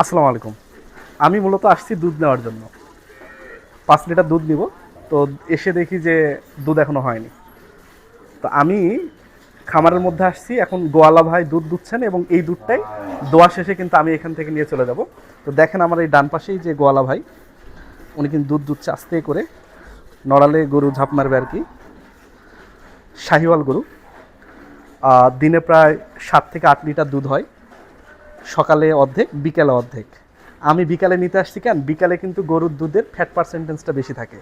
আসসালামু আলাইকুম। আমি মূলত আসছি দুধ নেওয়ার জন্য। পাঁচ লিটার দুধ নিব। তো এসে দেখি যে দুধ এখনও হয়নি। তো আমি খামারের মধ্যে আসছি। এখন গোয়ালা ভাই দুধ দুধছেন এবং এই দুধটাই দোয়া শেষে কিন্তু আমি এখান থেকে নিয়ে চলে যাব। তো দেখেন আমার এই ডান পাশেই যে গোয়ালা ভাই, উনি কিন্তু দুধ দুধছে আস্তে করে। নড়ালে গরু ঝাঁপ মারবে আর কি। শাহিওয়াল গরু। দিনে প্রায় সাত থেকে আট লিটার দুধ হয়। সকালে অর্ধেক, বিকালে অর্ধেক। আমি বিকালে নিতে আসছি কেন? বিকালে কিন্তু গরুর দুধের ফ্যাট পার্সেন্টেজটা বেশি থাকে,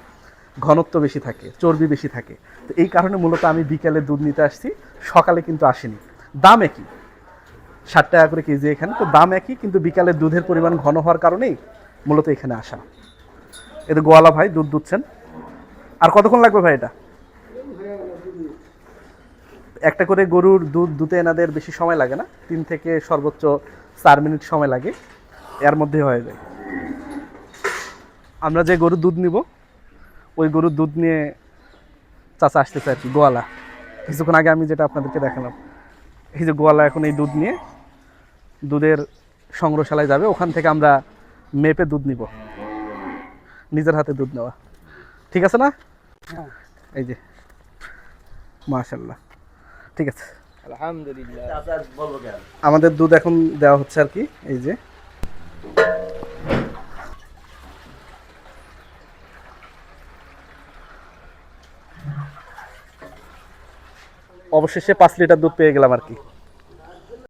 ঘনত্ব বেশি থাকে, চর্বি বেশি থাকে। তো এই কারণে মূলত আমি বিকালে দুধ নিতে আসছি, সকালে কিন্তু আসিনি। দাম একই, ষাট টাকা করে কেজি এখানে, তো দাম একই, কিন্তু বিকালে দুধের পরিমাণ ঘন হওয়ার কারণেই মূলত এখানে আসা। এতে গোয়ালা ভাই, দুধ দুধছেন। আর কতক্ষণ লাগবে ভাই এটা? একটা করে গরুর দুধ দুতে এনাদের বেশি সময় লাগে না, তিন থেকে সর্বোচ্চ চার মিনিট সময় লাগে এর মধ্যে হয়ে যায়। আমরা যে গরুর দুধ নিব ওই গরুর দুধ নিয়ে চাচা আসতেছে আর কি গোয়ালা। কিছুক্ষণ আগে আমি যেটা আপনাদেরকে দেখালাম এই যে গোয়ালা এখন এই দুধ নিয়ে দুধের সংগ্রহশালায় যাবে ওখান থেকে আমরা মেপে দুধ নিব। নিজের হাতে দুধ নেওয়া। ঠিক আছে না? এই যে মাশাল্লাহ ঠিক আছে। আলহামদুলিল্লাহ। আমাদের দুধ এখন দেওয়া হচ্ছে আর কি এই যে। অবশেষে পাঁচ লিটার দুধ পেয়ে গেলাম আর কি।